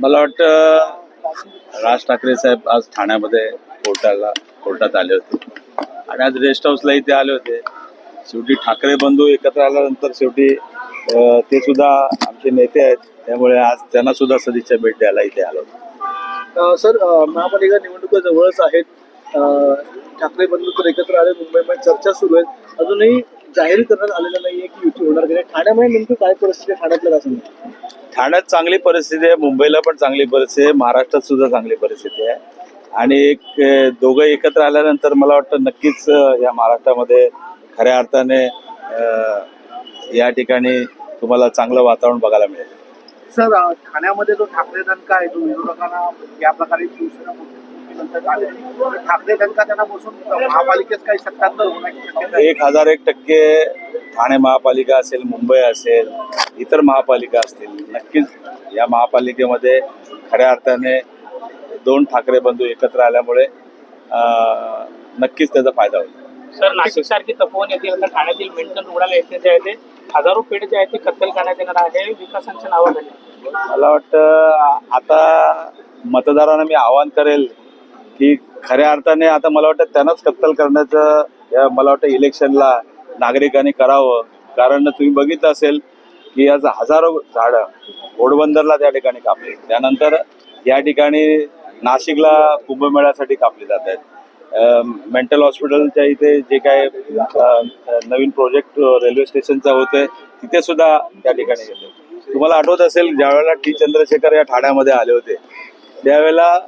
मला वाटतं राज ठाकरे साहेब आज ठाण्यामध्ये कोर्टाला कोर्टात आले होते. आणि आज रेस्ट हाऊसला इथे आले होते. शेवटी ठाकरे बंधू एकत्र आल्यानंतर शेवटी ते सुद्धा आमचे नेते आहेत. त्यामुळे आज त्यांना सुद्धा सदिच्छा भेट द्यायला इथे आलो. सर महापालिका निवडणुका जवळच आहेत. ठाकरे बंधू तर एकत्र आले मुंबईमध्ये चर्चा सुरू आहेत अजूनही जाहीर करण्यात आलेलं नाहीये की युती होणार की नाही. ठाण्यामध्ये नेमकं काय परिस्थिती ठाण्यातल्या काय ठाण्यात चांगली परिस्थिती आहे मुंबईला पण चांगली परिस्थिती आहे महाराष्ट्रात सुद्धा चांगली परिस्थिती आहे. आणि एक दोघं एकत्र आल्यानंतर मला वाटतं नक्कीच या महाराष्ट्रामध्ये खऱ्या अर्थाने या ठिकाणी तुम्हाला चांगलं वातावरण बघायला मिळेल. सर ठाण्यामध्ये जो ठाकरे दणका आहे जो विरोधकांना या प्रकारे शिवसेना ठाकरे दणका त्यांना बसून महापालिकेत काही एक हजार एक टक्के ठाणे महापालिका असेल मुंबई असेल इतर महापालिका असतील नक्कीच या महापालिकेमध्ये खऱ्या अर्थाने दोन ठाकरे बंधू एकत्र आल्यामुळे नक्कीच त्याचा फायदा होईल. सर नाशिक सारखी तपोवन येथील ठाण्यातील मिल्टन रुग्णालय येथे जे आहे ते हजारो पेड जे आहे ते कत्तल करण्यात येणार आहे. विकासांच्या नावाखाली मला वाटतं आता मतदारांना मी आवाहन करेल की खऱ्या अर्थाने आता मला वाटतं त्यांनाच कत्तल करण्याचं मला वाटतं इलेक्शनला नागरिकांनी करावं. कारण तुम्ही बघितलं असेल की आज हजारो झाडं घोडबंदरला त्या ठिकाणी कापली. त्यानंतर या ठिकाणी नाशिकला कुंभमेळ्यासाठी कापली जात आहेत. मेंटल हॉस्पिटलच्या इथे जे काय नवीन प्रोजेक्ट रेल्वे स्टेशनचा होते तिथे सुद्धा त्या ठिकाणी गेले. तुम्हाला आठवत असेल ज्यावेळेला टी चंद्रशेखर या ठाण्यामध्ये आले होते त्यावेळेला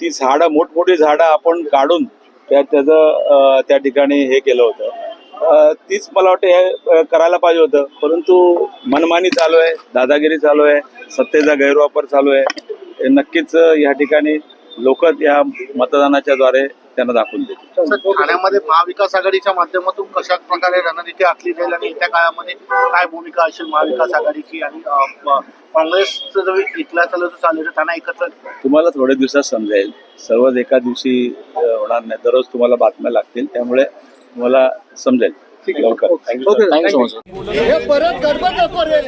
ती झाडं मोठमोठी झाडं आपण काढून त्या त्याचं त्या ठिकाणी हे केलं होतं. तीच मला वाटतं हे करायला पाहिजे होतं. परंतु मनमानी चालू आहे दादागिरी चालू आहे सत्तेचा गैरवापर चालू आहे. नक्कीच या ठिकाणी लोक या मतदानाच्या द्वारे त्यांना दाखवून सर, ठाण्यामध्ये महाविकास आघाडीच्या माध्यमातून कशा प्रकारे रणनीती आखली जाईल आणि येत्या काळामध्ये काय भूमिका असेल महाविकास आघाडीची आणि काँग्रेसचं जो इथला जो चालू त्यांना एकत्र तुम्हाला थोड्या दिवसात समजेल सर्वच एका दिवशी होणार नाही. दररोज तुम्हाला बातम्या लागतील. त्यामुळे तुम्हाला समजेल लवकर. Thank you okay thank you so thank you much हे परत गडबड नको रे.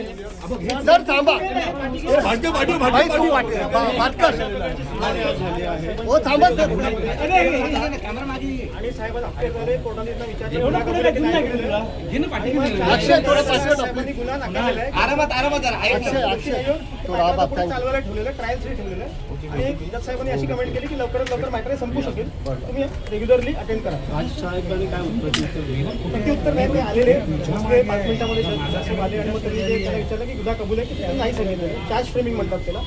सर थांबा. भाई, तू भा- भाटकर. हो थांबा सर. अक्षय थोडं पासवर्ड आपलं. आरामात आरामात जरा ऐक अक्षय अक्षय थोडा बाप काय चालवायला ठेवलेलं ट्रायल थ्री ठेवलेलं आहे. आणि जज साहेबांनी अशी कमेंट केली की लवकरात लवकर मॅटर संपू शकेल. तुम्ही रेग्युलरली अटेंड करा. नाही ते आलेले दुसरे पाच मिनिटामध्ये जज साहेब आले आणि मग त्यांनी ते त्याला विचारलं की गुन्हा कबूल आहे की त्यांनी नाही सांगितलं. चार्ज फ्रेमिंग म्हणतात त्याला.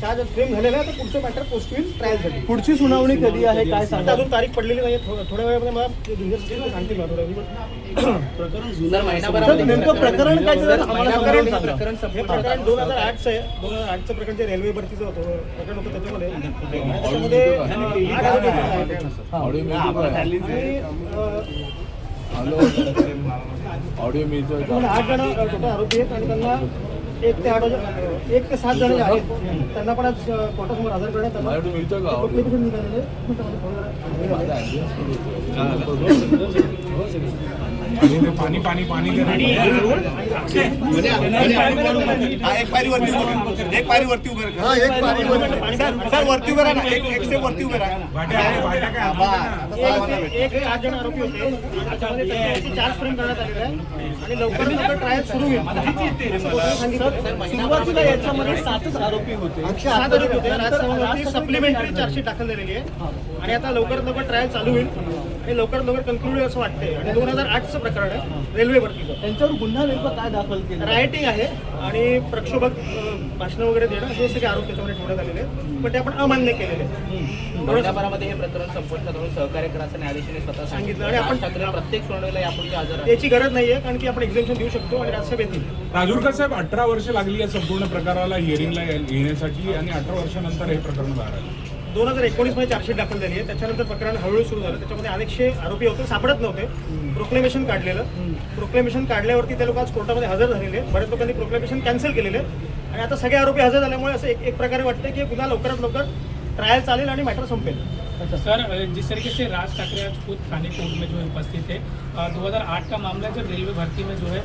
चार्ज फ्रेम झालेला आहे तर पुढचं मॅटर पोस्ट होईल ट्रायलसाठी पुढची सुनावणी कधी आहे काय आता सांगा अजून तारीख पडलेली नाही थोड्या मला assistant सांगतील मला नेमकं प्रकरण काय झालं? आम्हाला समजावून सांगा. हे प्रकरण दोन हजार आठचं आहे दोन हजार आठचं प्रकरण जे रेल्वे भरतीचं होतं प्रकरण होतं त्याच्यामध्ये. त्याच्यामध्ये आठ आरोपी आहेत. आणि, अं, त्याच्यामध्ये आठ जण टोटल आरोपी आहेत आणि त्यांना एक ते आठ एक ते सात जण जे आहेत. त्यांना पण आज कोर्टासमोर हजर करण्यात आलं. Application निघालेलं? पाणी पाणी पाणी हा एक पायरी वरती उभं. एक पायरी वरती उभं. हा एक पाणी वर- सर सर वरती उभं राहा ना. एक एक स्टेप वरती उभं राहा. एक ते- एक ते आठ जण आरोपी होते. त्याच्यामध्ये त्यांच्यावरती चार्ज फ्रेम करण्यात आलेला आहे. आणि लवकरात लवकर ट्रायल सुरू होईल. असं कोर्टाने सांगितलं. सुरुवातीला याच्यामध्ये सातच आरोपी होते. सात आरोपी होते. राजसभावरती सप्लिमेंटरी चार्जशीट दाखल झालेली आहे. आणि आता लवकरात लवकर ट्रायल चालू होईल. आणि लवकरात लवकर कन्क्लूड असं वाटतंय. आणि दोन हजार आठचं प्रकरण आहे. रेल्वे भरतीचं त्यांच्यावर गुन्हा नेमकं काय दाखल केलं? रायटिंग आहे आणि प्रक्षोभक भाषण वगैरे देणं हे सगळे आरोप त्याच्यामध्ये ठेवण्यात आलेले आहेत. पण ते आपण अमान्य केलेले आहेत. महिन्याभरामध्ये हे प्रकरण संपुष्टात आणून सहकार्य करायचं न्यायाधीशाने स्वतः सांगितलं आणि आपण- ठाकरे प्रत्येक सुनावणीला यापूर्वी हजर आहे याची गरज नाहीये कारण की आपण एक्झामेशन देऊ शकतो आणि राज्यसभेत येतील. राजूरकर साहेब अठरा वर्ष लागली या संपूर्ण प्रकाराला हिअरिंगला येण्यासाठी आणि अठरा वर्षानंतर हे प्रकरण बाहेर आलं. दोन हजार एकोणीसमध्ये चार्जशीट दाखल झाली आहे. त्याच्यानंतर प्रकरण हळूहळू सुरू झालं. त्याच्यामध्ये अनेकशे आरोपी होते सापडत नव्हते. प्रोक्लेमेशन काढलेलं. प्रोक्लेमेशन काढल्यावरती ते लोक आज कोर्टामध्ये हजर झालेले. बऱ्याच लोकांनी प्रोक्लेमेशन कॅन्सल केलेले. आणि आता सगळे आरोपी हजर झाल्यामुळे असं एक एक प्रकारे वाटतं की गुन्हा लवकरात लवकर ट्रायल चालेल आणि मॅटर संपेल. सर जिस तरीके से राज ठाकरे आज खुद थाने कोर्ट में जो है उपस्थित थे दो हज़ार आठ का मामला जब रेलवे भर्ती में जो है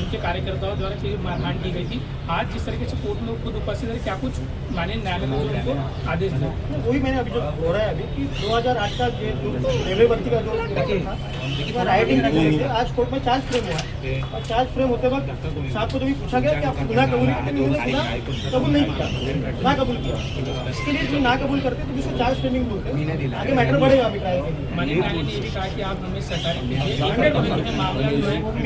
उनके कार्यकर्ताओं द्वारा की मारकाट की गई थी, आज जिस तरीके से कोर्ट में खुद उपस्थित है, क्या कुछ माननीय न्यायालय ने उनको आदेश दिया? वही मैंने अभी जो हो रहा है अभी कि 2008 का ये जो रेलवे भर्ती का जो राइटिंग की आज कोर्ट में चार्ज फ्रेम हुआ और चार्ज फ्रेम होते वक्त साहब को जब पूछा गया कि आप गुना कबूल कबूल नहीं किया ना कबूल किया। इसके लिए जो ना कबूल करते तो जिसको चार्ज फ्रेमिंग आगे मैटर बढ़ेगा अभी ट्रायल के आप हमें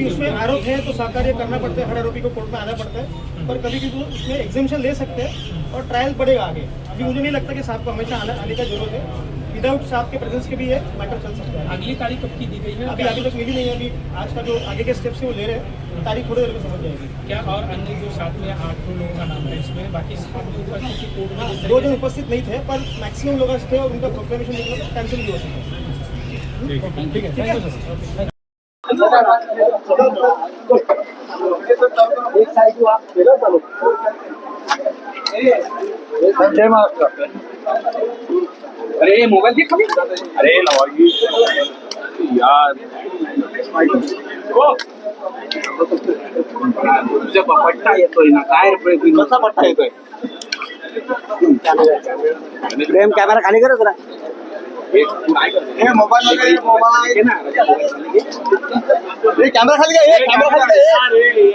उसमें आरोप है तो सहकार्य करना पड़ता है हर आरोपी को कोर्ट में आना पड़ता है पर कभी भी वो उसमें एग्जामेशन ले सकते हैं और ट्रायल बढ़ेगा आगे। अभी मुझे नहीं लगता कि साहब को हमेशा आने का ज़रूरत है। विदाउट साहब के प्रेजेंस के भी ये मैटर चल सकता है। अगली तारीख कब की दी गई है? अभी अभी तक मिली नहीं है अभी। आज का जो आगे के स्टेप्स है वो ले रहे हैं। तारीख थोड़ी देर में समझ जाएगी। क्या और अन्य जो साथ में आठ लोगों का नाम है इसमें? बाकी दो जन उपस्थित नहीं थे पर मैक्सिमम लोग थे और उनका प्रोक्लेमेशन कैंसिल भी हो चुका है। ठीक है थैंक यू सर जय महाराष्ट्र। अरे मोबाईल घे खाली. अरे लवागी यार. तुझ्या पट्टा येतोय ना काय रे कसा पट्टा येतोय? प्रेम कॅमेरा खाली करत ना मोबाईल मोबाईल कॅमेरा खाली काय कॅमेरा खाली